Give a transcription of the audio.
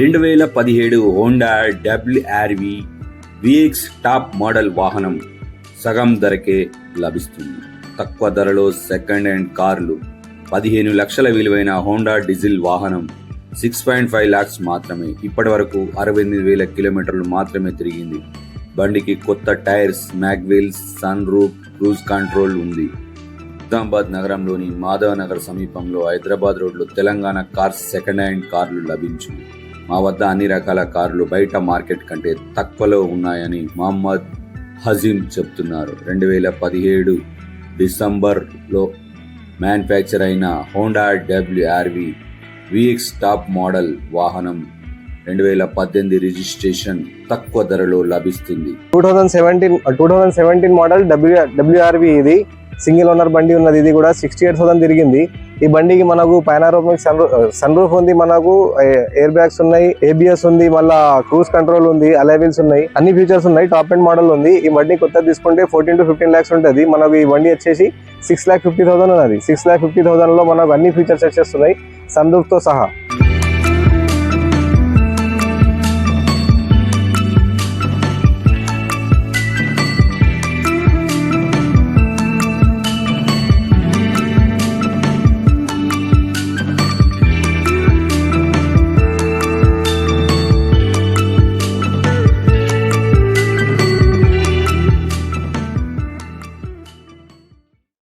రెండు వేల పదిహేడు Honda WRV VX top model వాహనం సగం ధరకే లభిస్తుంది. తక్కువ ధరలో సెకండ్ హ్యాండ్ కార్లు పదిహేను లక్షల విలువైన హోండా డీజిల్ వాహనం సిక్స్ పాయింట్ ఫైవ్ ల్యాక్స్ మాత్రమే. ఇప్పటి వరకు అరవై ఎనిమిది వేల కిలోమీటర్లు మాత్రమే తిరిగింది. బండికి కొత్త tyres mag wheels sunroof cruise control ఉంది. నిజామాబాద్ నగరంలోని మాధవ నగర్ సమీపంలో హైదరాబాద్ రోడ్లో తెలంగాణ కార్స్ సెకండ్ హ్యాండ్ కార్లు లభించు మా వద్ద అన్ని రకాల కార్లు బయట మార్కెట్ కంటే తక్కువలో ఉన్నాయని మహమ్మద్ హజీం చెప్తున్నారు. రెండు వేల పదిహేడు డిసెంబర్లో మ్యానుఫ్యాక్చర్ అయిన Honda WRV VX top model వాహనం రెండు వేల పద్దెనిమిది రిజిస్ట్రేషన్ తక్కువ ధరలో లభిస్తుంది. Two thousand seventeen two thousand seventeen model W WRV ఇది. సింగిల్ ఓనర్ బండి ఉన్నది ఇది కూడా సిక్స్టీ ఎయిట్ థౌసండ్ తిరిగింది. ఈ బండికి మనకు పైనారోమిక్ సన్ సన్ రూఫ్ ఉంది మనకు ఎయిర్ బ్యాగ్స్ ఉన్నాయి ఏబిఎస్ ఉంది మళ్ళా క్రూజ్ కంట్రోల్ ఉంది అలైవిల్స్ ఉన్నాయి అన్ని ఫీచర్స్ ఉన్నాయి టాప్ అండ్ మోడల్ ఉంది. ఈ బండి కొత్త తీసుకుంటే ఫోర్టీన్ టు ఫిఫ్టీన్ ల్యాక్స్ ఉంటుంది. మనకు ఈ బండి వచ్చేసి సిక్స్ ల్యాక్ ఫిఫ్టీ థౌసండ్ ఉన్నది. సిక్స్ ల్యాక్ ఫిఫ్టీ థౌసండ్లో మనకు అన్ని ఫీచర్స్ వచ్చేస్తున్నాయి. సన్ రూఫ్తో సహా.